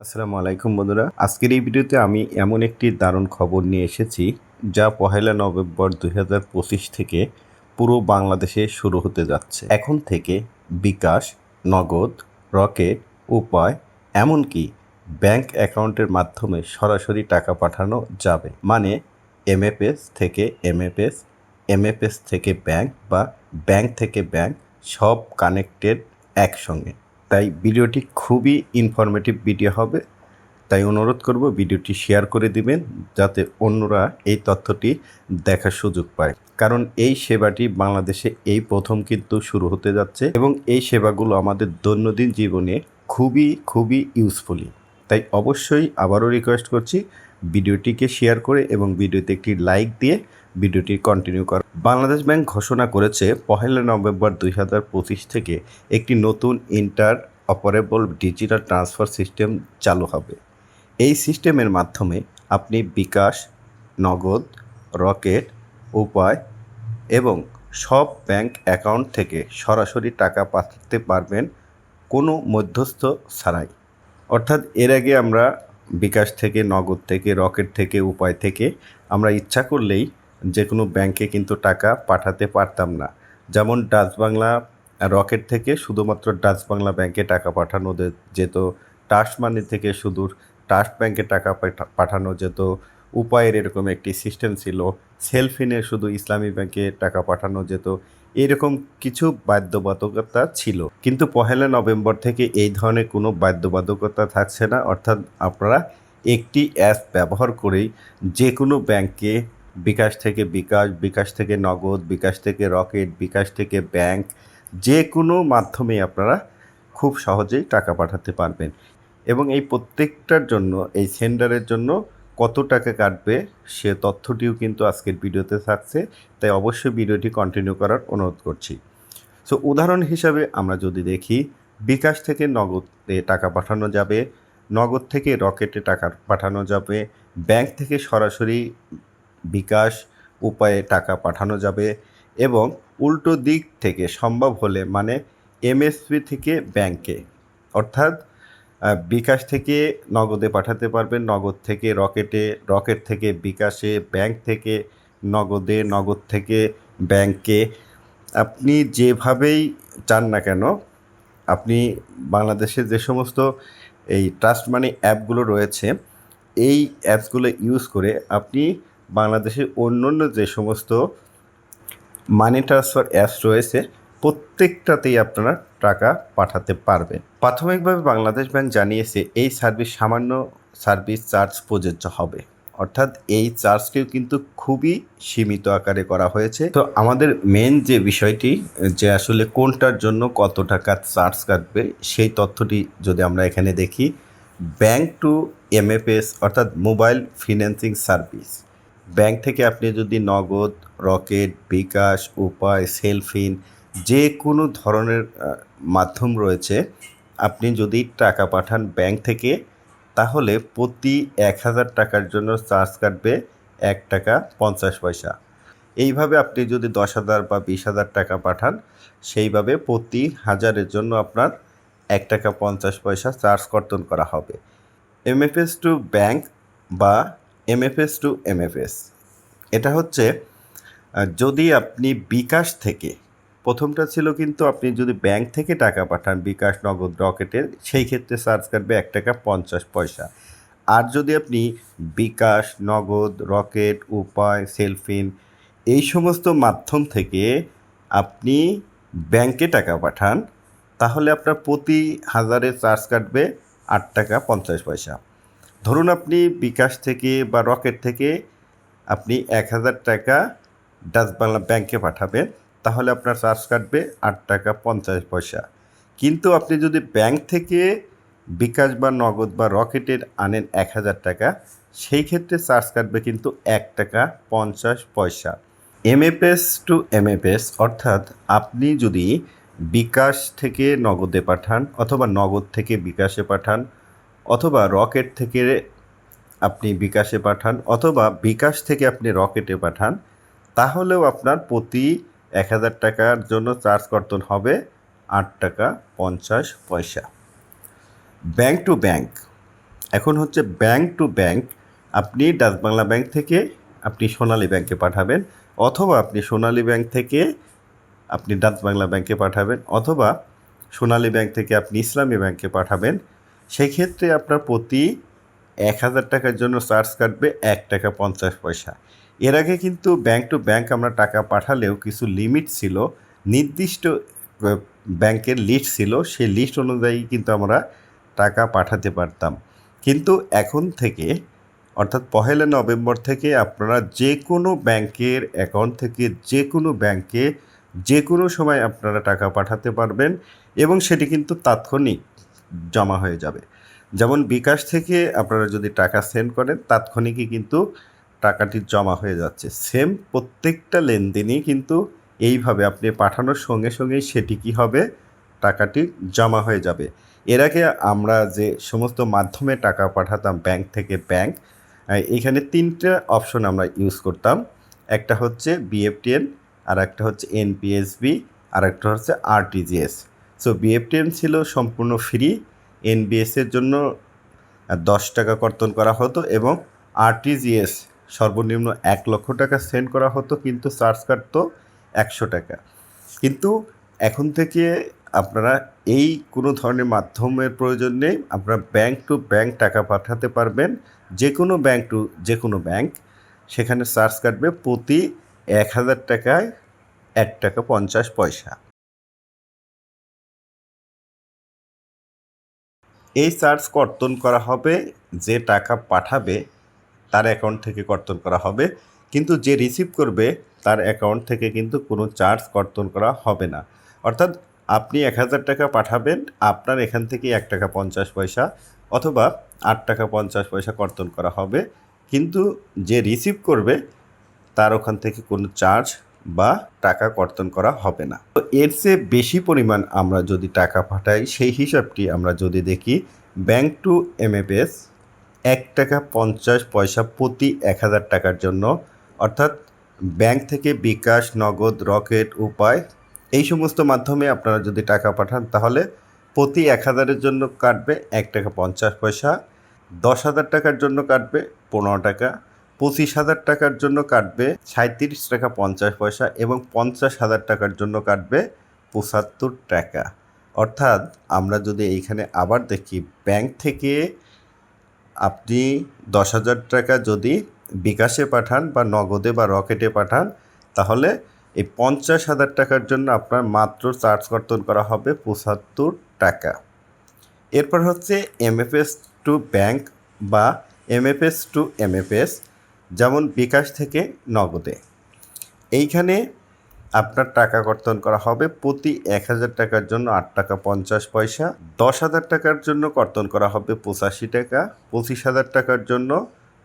আসসালামু আলাইকুম বন্ধুরা। আজকের এই ভিডিওতে আমি এমন একটি দারুণ খবর নিয়ে এসেছি, যা পহেলা নভেম্বর দুই হাজার পঁচিশ থেকে পুরো বাংলাদেশে শুরু হতে যাচ্ছে। এখন থেকে বিকাশ, নগদ, রকেট, উপায়, এমনকি ব্যাংক অ্যাকাউন্টের মাধ্যমে সরাসরি টাকা পাঠানো যাবে। মানে এমএফএস থেকে এমএফএস এমএফএস থেকে ব্যাংক বা ব্যাংক থেকে ব্যাংক সব কানেক্টেড একসঙ্গে। তাই ভিডিওটি খুবই ইনফরমেটিভ ভিডিও হবে। তাই অনুরোধ করব ভিডিওটি শেয়ার করে দিবেন, যাতে অন্যরা এই তথ্যটি দেখার সুযোগ পায়। কারণ এই সেবাটি বাংলাদেশে এই প্রথম কিন্তু শুরু হতে যাচ্ছে এবং এই সেবাগুলো আমাদের দৈনন্দিন জীবনে খুবই খুবই ইউজফুলি তাই অবশ্যই আবারও রিকোয়েস্ট করছি, ভিডিওটিকে শেয়ার করে এবং ভিডিওতে একটি লাইক দিয়ে ভিডিওটি কন্টিনিউ কর। বাংলাদেশ ব্যাংক ঘোষণা করেছে, পহেলা নভেম্বর দুই হাজার পঁচিশ থেকে একটি নতুন interoperable digital transfer system চালু হবে। এই সিস্টেমের মাধ্যমে আপনি বিকাশ, নগদ, রকেট, উপায় এবং সব ব্যাংক অ্যাকাউন্ট থেকে সরাসরি টাকা পাঠাতে পারবেন কোনো মধ্যস্থ ছাড়াই। অর্থাৎ এর আগে আমরা বিকাশ থেকে, নগদ থেকে, রকেট থেকে, উপায় থেকে আমরা ইচ্ছা করলেই যে কোনো ব্যাংকে কিন্তু টাকা পাঠাতে পারতাম না। যেমন ডাচ বাংলা রকেট থেকে শুধুমাত্র ডাচ বাংলা ব্যাংকে টাকা পাঠানো যেত ট্রাস্ট মানি থেকে শুধু ট্রাস্ট ব্যাংকে টাকা পাঠা- পাঠানো যেত। উপায়ের এরকম একটি সিস্টেম ছিল। সেলফিনে শুধু ইসলামী ব্যাংকে টাকা পাঠানো যেত। এরকম কিছু বাধ্যবাধকতা ছিল। কিন্তু পহেলা নভেম্বর থেকে এই ধরনের কোনো বাধ্যবাধকতা থাকছে না। অর্থাৎ আপনারা একটি অ্যাপ ব্যবহার করেই যে কোনো ব্যাংকে বিকাশ থেকে বিকাশ বিকাশ থেকে নগদ, বিকাশ থেকে রকেট, বিকাশ থেকে ব্যাংক, যে কোনো মাধ্যমে আপনারা খুব সহজেই টাকা পাঠাতে পারবেন। এবং এই প্রত্যেকটার জন্য, এই সেন্ডারের জন্য কত টাকা কাটবে, সে তথ্যটিও কিন্তু আজকের ভিডিওতে থাকছে। তাই অবশ্যই ভিডিওটি কন্টিনিউ করার অনুরোধ করছি। সো উদাহরণ হিসাবে আমরা যদি দেখি, বিকাশ থেকে নগদে টাকা পাঠানো যাবে, নগদ থেকে রকেটে টাকা পাঠানো যাবে, ব্যাংক থেকে সরাসরি বিকাশ উপায়ে টাকা পাঠানো যাবে এবং উল্টো দিক থেকে সম্ভব হলে মানে এমএসপি থেকে ব্যাংকে। অর্থাৎ বিকাশ থেকে নগদে পাঠাতে পারবেন, নগদ থেকে রকেটে, রকেট থেকে বিকাশে, ব্যাংক থেকে নগদে, নগদ থেকে ব্যাংকে। আপনি যেভাবেই চান না কেন, আপনি বাংলাদেশে যে সমস্ত এই ট্রাস্ট মানি অ্যাপগুলো রয়েছে, এই অ্যাপসগুলো ইউজ করে আপনি বাংলাদেশের অন্য অন্য যে সমস্ত মানি ট্রান্সফার অ্যাপস রয়েছে, প্রত্যেকটাতেই আপনারা টাকা পাঠাতে পারবেন। প্রাথমিকভাবে বাংলাদেশ ব্যাংক জানিয়েছে, এই সার্ভিস সামান্য সার্ভিস চার্জ প্রযোজ্য হবে। অর্থাৎ এই চার্জকেও কিন্তু খুবই সীমিত আকারে করা হয়েছে। তো আমাদের মেন যে বিষয়টি, যে আসলে কোনটার জন্য কত টাকা চার্জ কাটবে, সেই তথ্যটি যদি আমরা এখানে দেখি ব্যাংক টু এমএফএস অর্থাৎ মোবাইল ফিন্যান্সিং সার্ভিস ব্যাংক থেকে আপনি যদি নগদ, রকেট, বিকাশ, উপায়, সেলফিন যে কোনো ধরনের মাধ্যম রয়েছে, আপনি যদি টাকা পাঠান ব্যাংক থেকে, তাহলে প্রতি এক হাজার টাকার জন্য চার্জ কাটবে এক টাকা পঞ্চাশ পয়সা। এইভাবে আপনি যদি দশ হাজার বা বিশ হাজার টাকা পাঠান, সেইভাবে প্রতি হাজারের জন্য আপনার এক টাকা পঞ্চাশ পয়সা চার্জ কর্তন করা হবে। এমএফএস টু ব্যাংক বা এমএফএস টু এমএফএস এটা হচ্ছে যদি আপনি বিকাশ থেকে, প্রথমটা ছিল কিন্তু আপনি যদি ব্যাংক থেকে টাকা পাঠান, বিকাশ, নগদ, রকেটের, সেই ক্ষেত্রে চার্জ কাটবে এক টাকা পঞ্চাশ পয়সা। আর যদি আপনি বিকাশ, নগদ, রকেট, উপায়, সেলফিন, এই সমস্ত মাধ্যম থেকে আপনি ব্যাংকে টাকা পাঠান, তাহলে আপনার প্রতি হাজারে চার্জ কাটবে আট টাকা পঞ্চাশ পয়সা। ধরুন আপনি বিকাশ থেকে বা রকেট থেকে আপনি এক হাজার টাকা ডাচ বাংলা ব্যাংকে পাঠাবেন, তাহলে আপনার চার্জ কাটবে আট টাকা পঞ্চাশ পয়সা। কিন্তু আপনি যদি ব্যাংক থেকে বিকাশ বা নগদ বা রকেটের আনেন এক হাজার টাকা, সেই ক্ষেত্রে চার্জ কাটবে কিন্তু এক টাকা পঞ্চাশ পয়সা। এমএফএস টু এমএফএস, অর্থাৎ আপনি যদি বিকাশ থেকে নগদে পাঠান অথবা নগদ থেকে বিকাশে পাঠান অথবা রকেট থেকে আপনি বিকাশে পাঠান, অথবা বিকাশ থেকে আপনি রকেটে পাঠান, তাহলেও আপনার প্রতি এক হাজার টাকার জন্য চার্জ কর্তন হবে আট টাকা পঞ্চাশ পয়সা। Bank to bank. এখন হচ্ছে ব্যাংক টু ব্যাংক, আপনি ডাচ বাংলা ব্যাংক থেকে আপনি সোনালী ব্যাংকে পাঠাবেন, অথবা আপনি সোনালী ব্যাংক থেকে আপনি ডাচ বাংলা ব্যাংকে পাঠাবেন, অথবা সোনালী ব্যাংক থেকে আপনি ইসলামী ব্যাংকে পাঠাবেন সেই ক্ষেত্রে আপনার প্রতি এক হাজার টাকার জন্য চার্জ কাটবে এক টাকা পঞ্চাশ পয়সা। এর আগে কিন্তু ব্যাংক টু ব্যাংক আমরা টাকা পাঠালেও কিছু লিমিট ছিল, নির্দিষ্ট ব্যাংকের লিস্ট ছিল, সেই লিস্ট অনুযায়ী কিন্তু আমরা টাকা পাঠাতে পারতাম। কিন্তু এখন থেকে, অর্থাৎ পহেলা নভেম্বর থেকে আপনারা যে কোনো ব্যাংকের অ্যাকাউন্ট থেকে যে কোনো ব্যাংকে যে কোনো সময় আপনারা টাকা পাঠাতে পারবেন এবং সেটি কিন্তু তাৎক্ষণিক। জমা হয়ে যাবে। যেমন বিকাশ থেকে আপনারা যদি টাকা সেন্ড করেন, তাৎক্ষণিকই কিন্তু টাকাটি জমা হয়ে যাচ্ছে। সেম প্রত্যেকটা লেনদেনই কিন্তু এইভাবে আপনি পাঠানোর সঙ্গে সঙ্গেই সেটি কী হবে? টাকাটি জমা হয়ে যাবে। এর আগে আমরা যে সমস্ত মাধ্যমে টাকা পাঠাতাম ব্যাংক থেকে ব্যাংক এখানে তিনটা অপশন আমরা ইউজ করতাম। একটা হচ্ছে বিএফটিএন আর একটা হচ্ছে এনপিএসবি আর একটা হচ্ছে আরটিজিএস সো বিএফটিএন ছিল সম্পূর্ণ ফ্রি এনবিএসের জন্য দশ টাকা কর্তন করা হতো এবং আরটিজিএস সর্বনিম্ন এক লক্ষ টাকা সেন্ড করা হতো, কিন্তু চার্জ কাটতো একশো টাকা। কিন্তু এখন থেকে আপনারা এই কোনো ধরনের মাধ্যমের প্রয়োজন নেই, আপনারা ব্যাংক টু ব্যাংক টাকা পাঠাতে পারবেন যে কোনো ব্যাংক টু যে কোনো ব্যাংক সেখানে চার্জ কাটবে প্রতি এক হাজার টাকায় এক টাকা পঞ্চাশ পয়সা। এই চার্জ কর্তন করা হবে, যে টাকা পাঠাবে তার অ্যাকাউন্ট থেকে কর্তন করা হবে। কিন্তু যে রিসিভ করবে তার অ্যাকাউন্ট থেকে কিন্তু কোনো চার্জ কর্তন করা হবে না। অর্থাৎ আপনি এক হাজার টাকা পাঠাবেন, আপনার এখান থেকে এক টাকা পঞ্চাশ পয়সা অথবা আট টাকা পঞ্চাশ পয়সা কর্তন করা হবে। কিন্তু যে রিসিভ করবে তার ওখান থেকে কোনো চার্জ বা টাকা কর্তন করা হবে না। তো এর চেয়ে বেশি পরিমাণ আমরা যদি টাকা পাঠাই, সেই হিসাবটি আমরা যদি দেখি ব্যাংক টু এমএফএস এক টাকা পঞ্চাশ পয়সা প্রতি এক হাজার টাকার জন্য, অর্থাৎ ব্যাংক থেকে বিকাশ, নগদ, রকেট, উপায়, এই সমস্ত মাধ্যমে আপনারা যদি টাকা পাঠান, তাহলে প্রতি এক হাজারের জন্য কাটবে এক টাকা পঞ্চাশ পয়সা, দশ হাজার টাকার জন্য কাটবে পনেরো টাকা পঁচিশ হাজার টাকার জন্য কাটবে সাঁত্রিশ টাকা পঞ্চাশ পয়সা এবং পঞ্চাশ হাজার টাকার জন্য কাটবে পঁচাত্তর টাকা। অর্থাৎ আমরা যদি এইখানে আবার দেখি, ব্যাংক থেকে আপনি দশ হাজার টাকা যদি বিকাশে পাঠান বা নগদে বা রকেটে পাঠান, তাহলে এই পঞ্চাশ হাজার টাকার জন্য আপনার মাত্র চার্জ কর্তন করা হবে পঁচাত্তর টাকা। এরপর হচ্ছে এমএফএস টু ব্যাংক বা এমএফএস টু এমএফএস। যেমন বিকাশ থেকে নগদে। এইখানে আপনার টাকা কর্তন করা হবে প্রতি এক হাজার টাকার জন্য আট টাকা পঞ্চাশ পয়সা। দশ হাজার টাকার জন্য কর্তন করা হবে পঁচাশি টাকা, পঁচিশ হাজার টাকার জন্য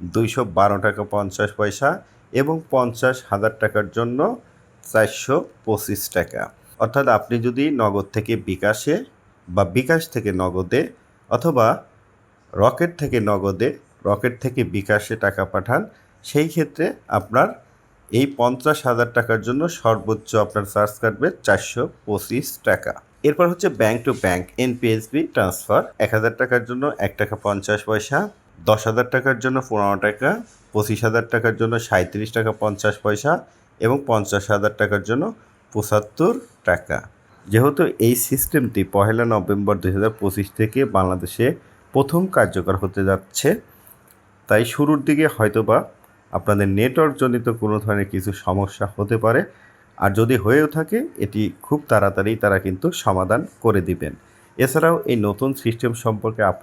দুইশো বারো টাকা পঞ্চাশ পয়সা এবং পঞ্চাশ হাজার টাকার জন্য চারশো পঁচিশ টাকা। অর্থাৎ আপনি যদি নগদ থেকে বিকাশে বা বিকাশ থেকে নগদে অথবা রকেট থেকে নগদে, রকেট থেকে বিকাশে টাকা পাঠান সেই ক্ষেত্রে আপনার এই পঞ্চাশ হাজার টাকার জন্য সর্বোচ্চ আপনার চার্জ কাটবে চারশো পঁচিশ টাকা। এরপর হচ্ছে bank to bank NPSB transfer. এক হাজার টাকার জন্য এক টাকা পঞ্চাশ পয়সা, দশ হাজার টাকার জন্য পনেরো টাকা, পঁচিশ হাজার টাকার জন্য সাঁত্রিশ টাকা পঞ্চাশ পয়সা এবং পঞ্চাশ হাজার টাকার জন্য পঁচাত্তর টাকা। যেহেতু এই সিস্টেমটি পহেলা নভেম্বর দু হাজার পঁচিশ থেকে বাংলাদেশে প্রথম কার্যকর হতে যাচ্ছে, তাই শুরুর দিকে হয়তোবা আপনাদের নেটওয়ার্কজনিত কোনো ধরনের কিছু সমস্যা হতে পারে। আর যদি হয়েও থাকে, এটি খুব তাড়াতাড়ি তারা কিন্তু সমাধান করে দিবেন। এছাড়াও এই নতুন সিস্টেম সম্পর্কে